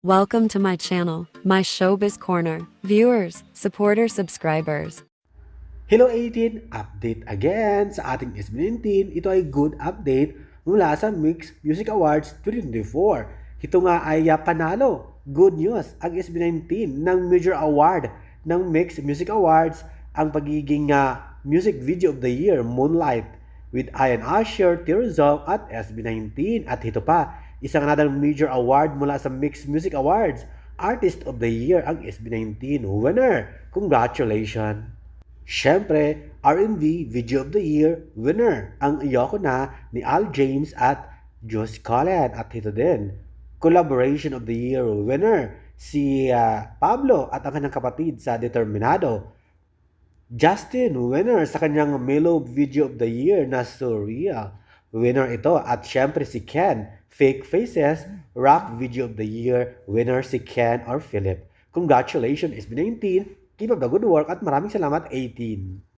Welcome to my channel, my showbiz corner. Viewers, supporters, subscribers. Hello 18! Update again sa ating SB19. Ito ay good update mula sa Mix Music Awards 2024. Ito nga ay ah, panalo. Good news ang SB19 ng major award ng Mix Music Awards ang pagiging ah, Music Video of the Year Moonlight with Ian Asher, Tearzong at SB19. At ito pa, isang another major award mula sa Mix Music Awards Artist of the Year ang SB19 winner. Congratulations! Siyempre, R&B Video of the Year winner ang Iyoko Na ni Al James at Josh Cullen. At ito din, Collaboration of the Year winner si ah, Pablo at ang kanyang kapatid sa Determinado. Justin, winner sa kanyang Mellow Video of the Year na Surreal. Winner ito. At syempre si Ken, Fake Faces, Rock Video of the Year. Winner si Ken or Philip. Congratulations, SB19. Keep up the good work at maraming salamat, 18.